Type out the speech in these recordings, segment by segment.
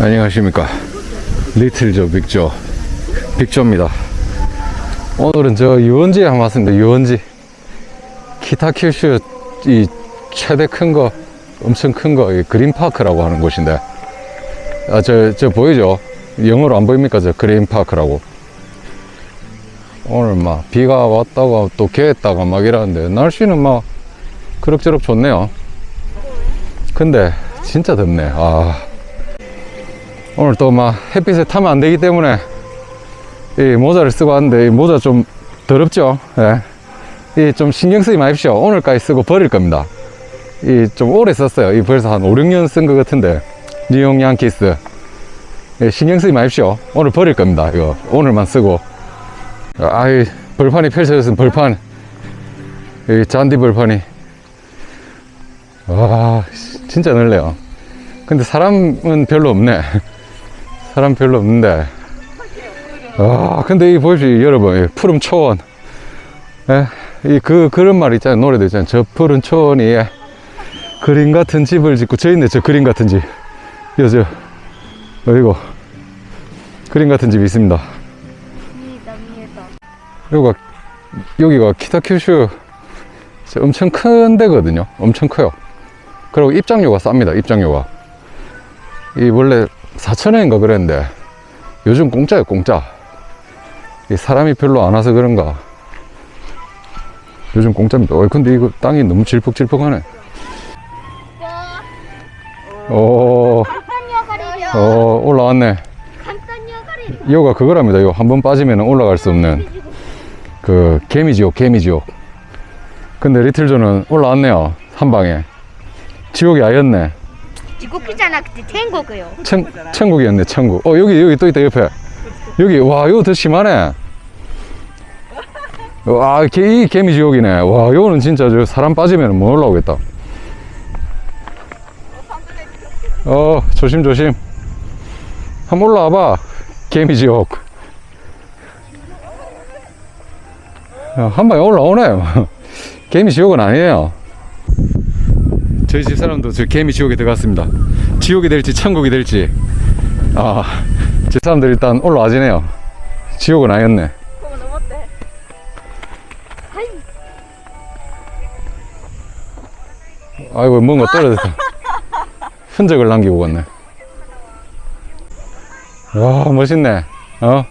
안녕하십니까. 리틀조 빅조. 빅조입니다. 오늘은 저 유원지에 한번 왔습니다. 유원지. 키타큐슈 이 최대 큰 거 엄청 큰 거 그린파크라고 하는 곳인데. 아 저저 보이죠? 영어로 안 보입니까? 저 그린파크라고. 오늘 막 비가 왔다가 또 개했다가 막 이러는데 날씨는 막 그럭저럭 좋네요. 근데 진짜 덥네. 아 오늘 또 막 햇빛에 타면 안 되기 때문에 이 모자를 쓰고 왔는데 이 모자 좀 더럽죠? 예. 이좀 신경 쓰지 마십시오. 오늘까지 쓰고 버릴 겁니다. 이 좀 오래 썼어요. 이 벌써 한 5, 6년 쓴 것 같은데. 뉴욕 양키스. 예, 신경 쓰지 마십시오. 오늘 버릴 겁니다 이거. 오늘만 쓰고. 아이 벌판이 펼쳐졌으면 벌판. 이 잔디 벌판이. 와 진짜 넓네요. 근데 사람은 별로 없네 사람 별로 없는데. 아 근데 이 보십시오 여러분 이 푸른 초원. 예? 이그 그런 말 있잖아요 노래도 있잖아요. 저 푸른 초원 위에 그림 같은 집을 짓고 저 있네 저 그림 같은 집. 여저 어이고 그림 같은 집이 있습니다. 여기가 여기가 키타큐슈. 엄청 큰 데거든요. 엄청 커요. 그리고 입장료가 쌉니다 입장료가. 이 원래 4천원인가 그랬는데 요즘 공짜예요 공짜. 이 사람이 별로 안 와서 그런가. 요즘 공짜입니다. 어 근데 이거 땅이 너무 질퍽질퍽하네. 오, 간단히 어, 올라왔네. 이거가 그거랍니다. 이거 한 번 빠지면 올라갈 수 없는 그 개미지옥 개미지옥. 근데 리틀존은 올라왔네요 한 방에. 지옥이 아였네 지국이 잖아 그때天国요. 천, 천국이었네 천국. 어 여기 여기 또 있다 옆에. 여기 와 이거 더 심하네. 와이 개미 지옥이네. 와 이거는 진짜 저 사람 빠지면 못 뭐 올라오겠다. 어 조심 조심. 한번 올라와봐 개미 지옥. 어, 한 방에 올라오네. 개미 지옥은 아니에요. 저희 집 사람도 저 개미 지옥에 들어갔습니다. 지옥이 될지 천국이 될지. 아, 제 사람들 일단 올라와지네요. 지옥은 아니었네. 그거 넘었대 아이고, 뭔가 떨어졌다. 흔적을 남기고 갔네. 와, 멋있네. 어?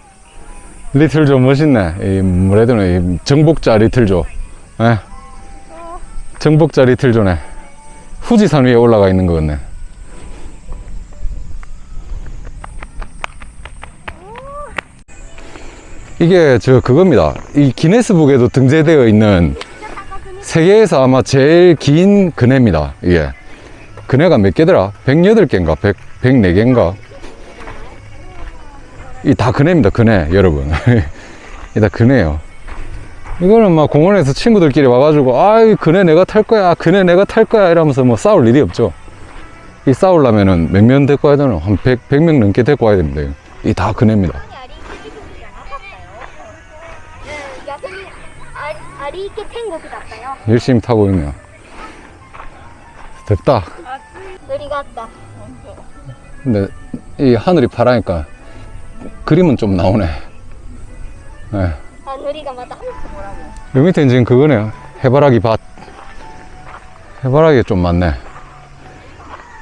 리틀조 멋있네. 이, 뭐래도 이 정복자 리틀조. 예? 정복자 리틀조네. 후지산 위에 올라가 있는 거 같네. 이게 저 그겁니다. 이 기네스북에도 등재되어 있는 세계에서 아마 제일 긴 그네입니다. 이게. 그네가 몇 개더라? 108개인가? 100, 104개인가? 이 다 그네입니다. 그네, 여러분. 이 다 그네요. 이거는 막 공원에서 친구들끼리 와가지고 아이 그네 내가 탈 거야 그네 내가 탈 거야 이러면서 뭐 싸울 일이 없죠. 이 싸우려면은 몇 명 데리고 와야 되나? 한 100, 100명 넘게 데리고 와야 됩니다 이 다 그네입니다. 열심히 타고 있네요. 됐다. 근데 이 하늘이 파라니까 그림은 좀 나오네. 네. 아, 바늘이가 맞아. 요 밑에는 지금 그거네요 해바라기 밭. 해바라기가 좀 많네.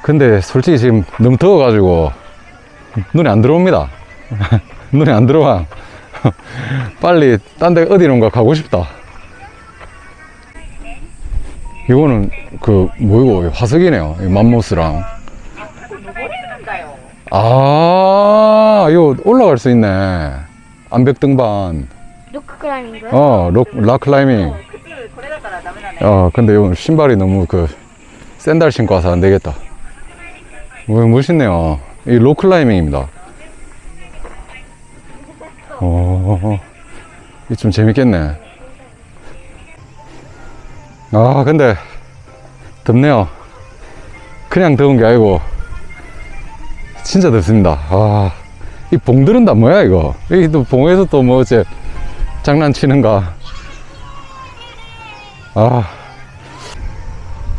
근데 솔직히 지금 너무 더워가지고 눈에 안 들어옵니다. 눈에 안 들어와. 빨리 딴 데 어디론가 가고 싶다. 이거는 그 뭐이고 화석이네요. 맘모스랑. 아, 이거 올라갈 수 있네. 암벽등반. 록클라이밍인가요? 어, 록, 락클라이밍. 어, 어 근데 요 신발이 너무 그, 샌들 신고 와서 안 되겠다. 뭐, 멋있네요. 이 록클라이밍입니다. 어, 이좀 재밌겠네. 아, 근데, 덥네요. 그냥 더운 게 아니고, 진짜 덥습니다. 아, 이 봉들은 다 뭐야, 이거? 이또 봉에서 또 뭐, 이제, 장난치는가. 아,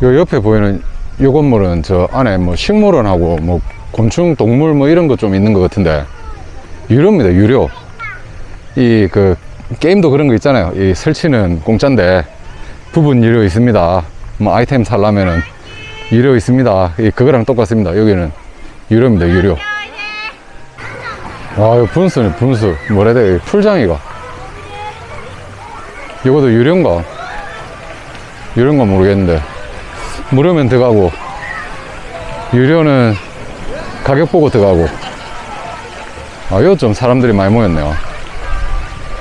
요 옆에 보이는 요 건물은 저 안에 뭐 식물원하고 뭐 곤충, 동물 뭐 이런 거 좀 있는 것 같은데 유료입니다. 유료. 이 그 게임도 그런 거 있잖아요. 이 설치는 공짜인데 부분 유료 있습니다. 뭐 아이템 살라면은 유료 있습니다. 이 그거랑 똑같습니다. 여기는 유료입니다. 유료. 아, 분수네, 분수. 뭐라 해야 돼? 풀장이가. 이것도 유료인가? 유료인가 모르겠는데. 무료면 들어가고, 유료는 가격 보고 들어가고. 아, 여기 좀 사람들이 많이 모였네요.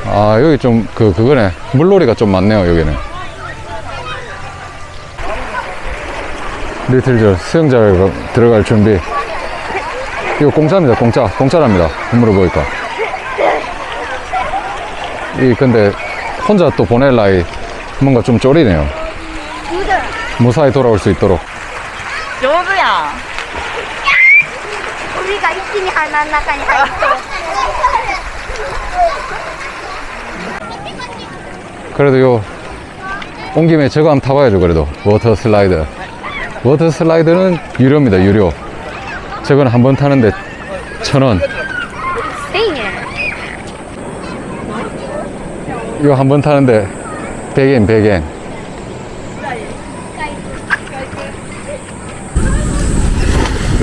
아, 여기 좀, 그, 그거네. 물놀이가 좀 많네요, 여기는. 리틀즈 수영장 들어갈 준비. 이거 공짜입니다, 공짜. 공짜랍니다. 물어보니까. 이, 근데, 혼자 또 보낼 나이 뭔가 좀 쫄이네요. 무사히 돌아올 수 있도록. 여보야. 우리가 있으니 하나 나가니 하나. 그래도 요 온 김에 저거 한번 타봐야죠 그래도 워터 슬라이드 워터 슬라이드는 유료입니다 유료 저건 한 번 타는데 천원 이거 한 번 타는데 100엔, 100엔.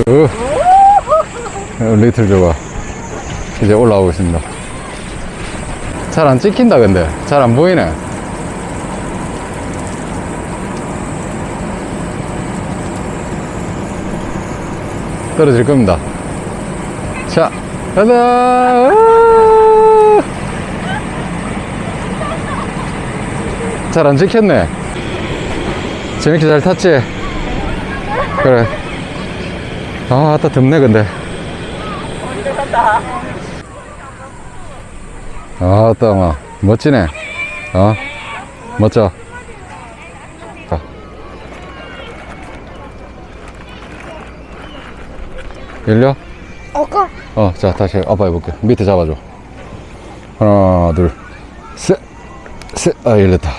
으. 어, 리틀 조가 이제 올라오고 있습니다. 잘 안 찍힌다, 근데. 잘 안 보이네. 떨어질 겁니다. 자, 가자! 잘 안 찍혔네. 재밌게 잘 탔지? 그래. 아, 아따 덥네, 근데. 아, 아따, 막, 멋지네. 어? 멋져. 자. 열려? 어, 자, 다시 아빠 해볼게. 밑에 잡아줘. 하나, 둘, 셋, 세, 아, 열렸다.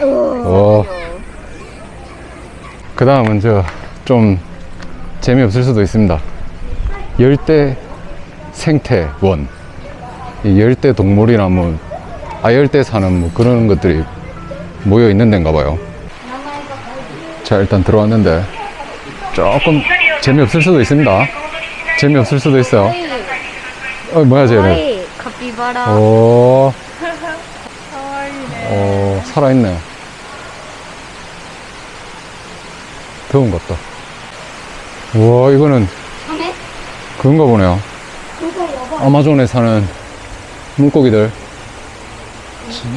그 다음은 저좀 재미없을 수도 있습니다. 열대 생태 원. 이 열대 동물이나 뭐 아열대 사는 뭐 그런 것들이 모여 있는 데인가 봐요. 자, 일단 들어왔는데 조금 재미없을 수도 있습니다. 재미없을 수도 있어요. 어, 뭐야, 쟤는. 오. 어... 살아있네. 더운 것도. 우와, 이거는. 네? 참외? 그런가 보네요. 아마존에 사는 물고기들.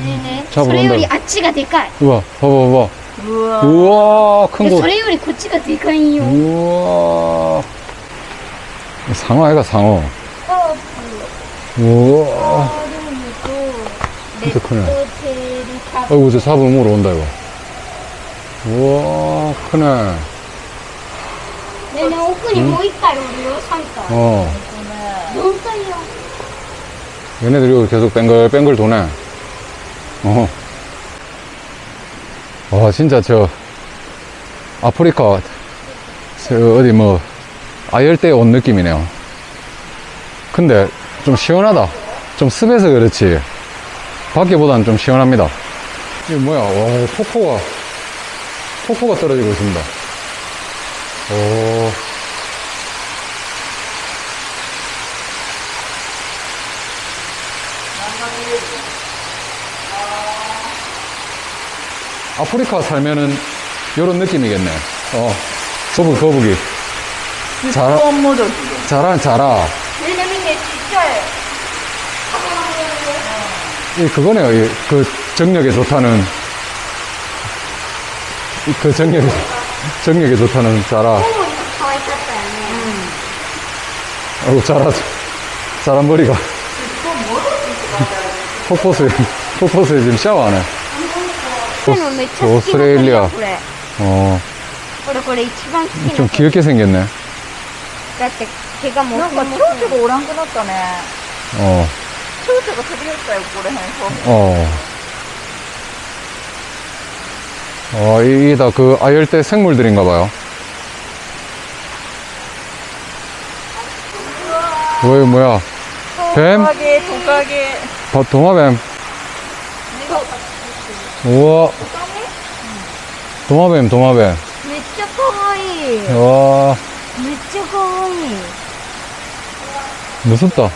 네, 네. 소래요리 아치가 될까? 우와, 봐봐, 봐봐. 우와, 큰 그 거. 소래요리 고치가 될까요? 우와. 상어애가 상어. 어. 우와. 어, 진짜 크네. 어이구, 저 잡으면 물어온다, 이거. 우와, 크네. 내년 옷끈이 뭐 있다요, 우리요? 산다. 어. 너무 떨려. 얘네들이 계속 뱅글뱅글 도네. 어. 와, 진짜 저, 아프리카, 저 어디 뭐, 아열대 온 느낌이네요. 근데 좀 시원하다. 좀 습해서 그렇지. 밖에보다는 좀 시원합니다. 이게 뭐야? 와, 폭포가, 폭포가 떨어지고 있습니다. 오. 아프리카 살면은 이런 느낌이겠네. 어, 거북, 거북이. 자라, 자라, 자라. 이 그거네요. 그 정력에 좋다는 이, 그 정력에 정력에 좋다는 자라. コウモリと可愛かったよね 아이고 자라 자라 머리가 폭포수에 폭포수에 지금 샤워하네. でもめっちゃ好きなオーストラリアこれ 어, これこれ一番好き 좀 な 귀엽게 생겼네. だって毛がもなんか蝶々がおらんくなったね 어, 蝶々が飛び寄ったよこれへんそう 어. 어, 이게 다 그 아열대 생물들인가 봐요. 뭐야, 뭐야. 뱀? 독하게, 독하게. 바, 도마뱀. 우와. 도마뱀, 도마뱀. めっちゃ可愛い 와, めっちゃ可愛い 무섭다.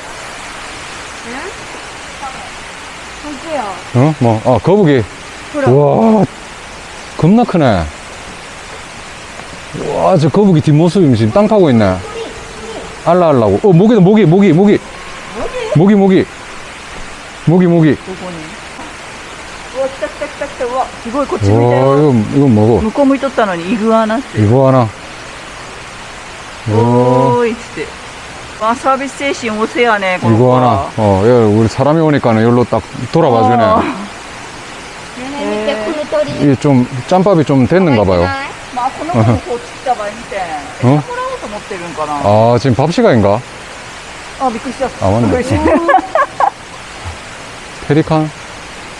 本当や 어? 뭐, 아, 거북이. ほら 와, 겁나 크네. 와, 저 거북이 뒷모습이 지금 땅 파고 있네. 알라 알라고. 어, 모기다, 모기, 모기, 모기. 모기, 모기. 모기, 모기. 이거 이거, 이거 뭐고? 묶어 물었다니 이거 하나. 이거 하나. 오, 이때. 와, 서비스 정신 오세요, 네. 이거 하나. 어, 야, 우리 사람이 오니까는 여기로 딱 돌아봐 주네. 이게 좀, 짬밥이 좀 됐는가 봐요. まあ、この子もこっち来た場合みたいな。餌もらおうと思ってるんかな。 아, 지금 밥 시간인가? あ、びっくりした。 아, 맞네. びっくりした。 페리칸?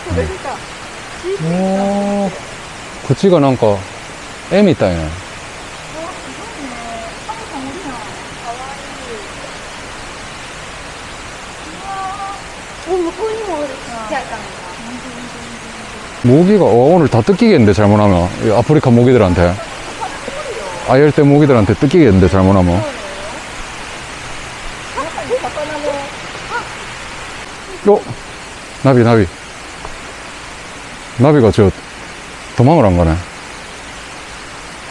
それ出た。 오, 그치가 난까, M 있다, 이네. お向こうにもおるちっちゃいかも 모기가, 어, 오늘 다 뜯기겠는데, 잘못하면. 이 아프리카 모기들한테. 아열대 모기들한테 뜯기겠는데, 잘못하면. 어? 나비, 나비. 나비가 저, 도망을 안 가네.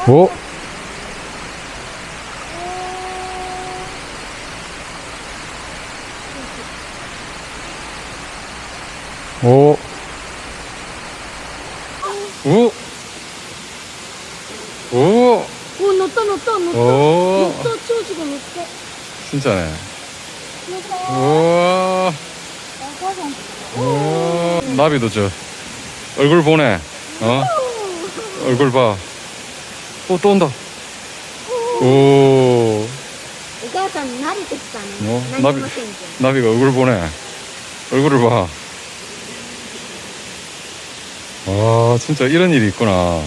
어? 오. 오. 오. お乗った乗った乗った乗 오. った長寿が乗って 진짜네. 乗った 우와. お母さん 우와. 나비도 저 얼굴 보네. 어? 얼굴 봐. 또, 또 온다. 오. お母さん慣れてきたねお何ナビもせんけん 나비가 얼굴 보네. 얼굴을 봐. 와, 진짜 이런 일이 있구나.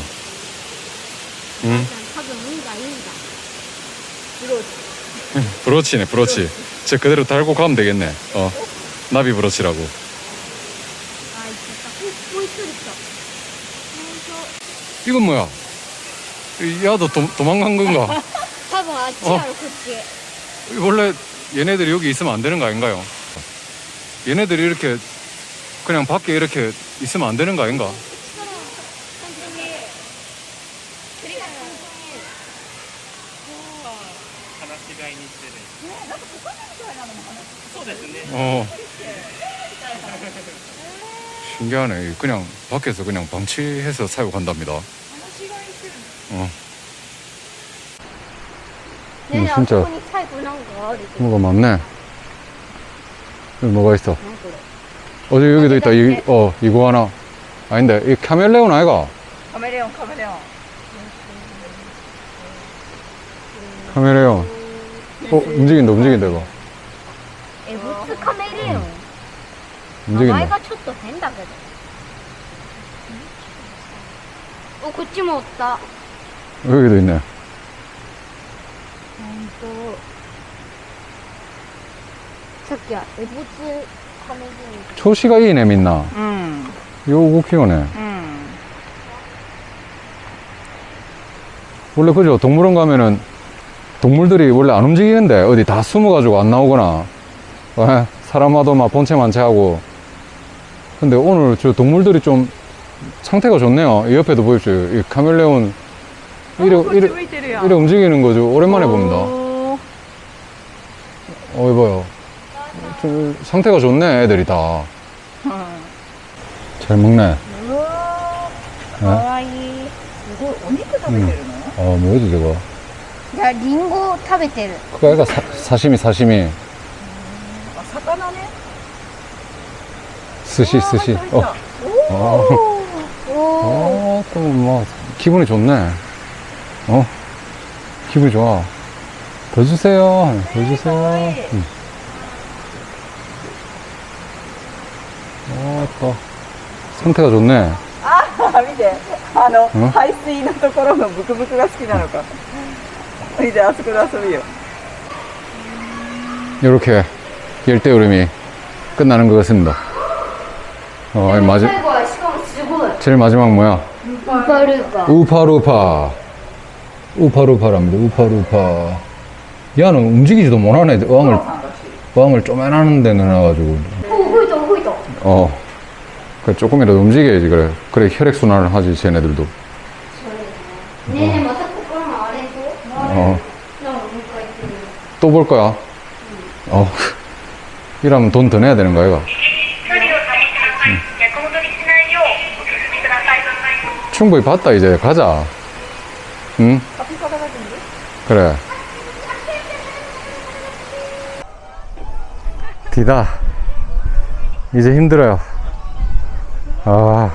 응? 多分 브로치네 브로치. 저 그대로 달고 가면 되겠네. 어 나비 브로치라고. 어, 이건 뭐야? 야너 도망간 건가? 봐봐 어. 치아로 그치. 원래 얘네들이 여기 있으면 안 되는 거 아닌가요? 얘네들이 이렇게 그냥 밖에 이렇게 있으면 안 되는 거 아닌가? そうですね。 어. 신기하네. 그냥 밖에서 그냥 방치해서 사육한답니다. 어. ねえ 음, あ 진짜 そこに最後なんかあるけど 뭐가 많네. 여기 뭐가 있어? 何これ 어디 여기도 있다. 이, 어, 이거 하나. 아닌데, 이 카멜레온 아이가? カメレオン、カメレ 카메라요. 어 움직인다 움직인다 이거. 에부츠 카메레온 음, 움직인다. 아, 마이가 쳤도 된다 그래. 어 그치 먹었다. 여기도 있네. 음, 또. 새끼야 에부츠 카메레온 초시가 이네 민나? 응 요거 키우네 응 원래 그죠? 동물원 가면은 동물들이 원래 안 움직이는데 어디 다 숨어가지고 안 나오거나. 어, 사람마도 막 본체만 체하고. 근데 오늘 저 동물들이 좀 상태가 좋네요. 이 옆에도 보십시오. 이 카멜레온 이래, 이래, 이래 움직이는 거죠 오랜만에 봅니다. 어 이봐요. 좀 상태가 좋네 애들이 다 잘 먹네. 네? 어, 음. 아, 뭐해도 되고. やリンゴを食べてる 그거 애가 사, 사시미, 사시미. あ、魚ね。 스시, 스시. 어, 어. おお 어, 또, 뭐, 기분이 좋네. 어? 기분이 좋아. 더 주세요. 더 주세요. 응. 어, 또, 상태가 좋네. あ、見て。あの、うん排水のところのブクブクが好きなのか。 見て、あそこで遊びよ。 이렇게 열대우림이 끝나는 것 같습니다. 어, 아니, 마지, 最後はしかもすごい 제일 마지막 뭐야? ルパルパ 우파루파. 우파루파랍니다. 우파루파. 야는 움직이지도 못하네. 어항을, さんだし 어항을 쪼매나는 데 넣어가지고. お動いた動いた 어. 그 조금이라도 움직여야지, 그래. 그래, 혈액순환을 하지, 쟤네들도. ね 어. 또 볼 거야. 어. 이러면 돈 더 내야 되는 거야, 이거. 충분히 봤다, 이제. 가자. 응? 그래. 디다. 이제 힘들어요. 아.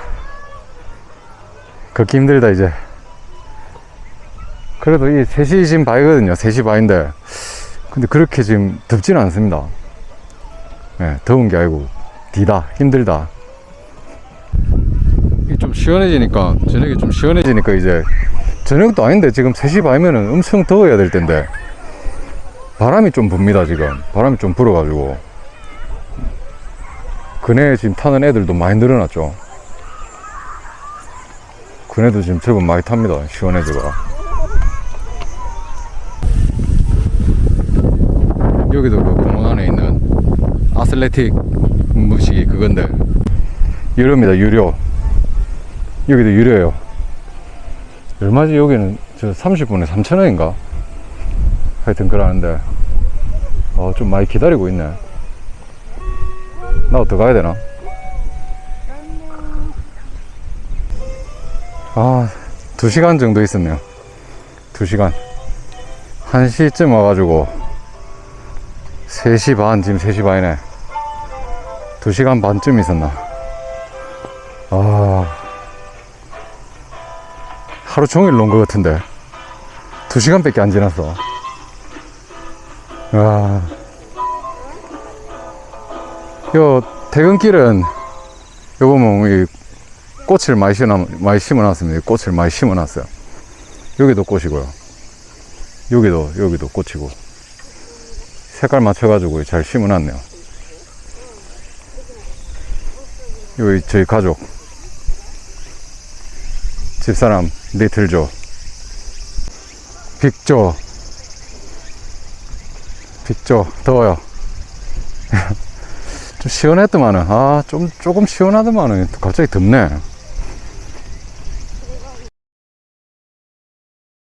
걷기 힘들다, 이제. 그래도 이 3시 지금 반이거든요. 3시 반인데. 근데 그렇게 지금 덥지는 않습니다. 예, 더운 게 아니고, 디다. 힘들다. 이좀 시원해지니까, 저녁에 좀 시원해지니까 이제 저녁도 아닌데 지금 3시 반이면은 엄청 더워야 될 텐데 바람이 좀 붑니다 지금 바람이 좀 불어가지고 그네 지금 타는 애들도 많이 늘어났죠 그네도 지금 제법 많이 탑니다 시원해져가 여기도 그 공원 안에 있는 아슬레틱 무식이 그건데. 유료입니다 유료. 여기도 유료예요. 얼마지 여기는? 저 30분에 3,000원인가? 하여튼 그러는데. 어, 좀 많이 기다리고 있네. 더 가야 되나? 아 2시간 정도 있었네요. 2시간. 1시쯤 와가지고 3시 반 지금 3시 반이네 2시간 반쯤 있었나 아 하루 종일 논 것 같은데 두 시간 밖에 안 지났어 와. 요 퇴근길은 요 보면 이 꽃을 많이 심어 많이 심어 놨습니다. 이 꽃을 많이 심어 놨어요. 여기도 꽃이고요. 여기도 여기도 꽃이고 색깔 맞춰가지고 잘 심어놨네요. 여기 저희 가족. 집사람 리틀조. 빅조. 빅조 더워요. 좀 시원했더만은. 아 좀 조금 시원하더만은 갑자기 덥네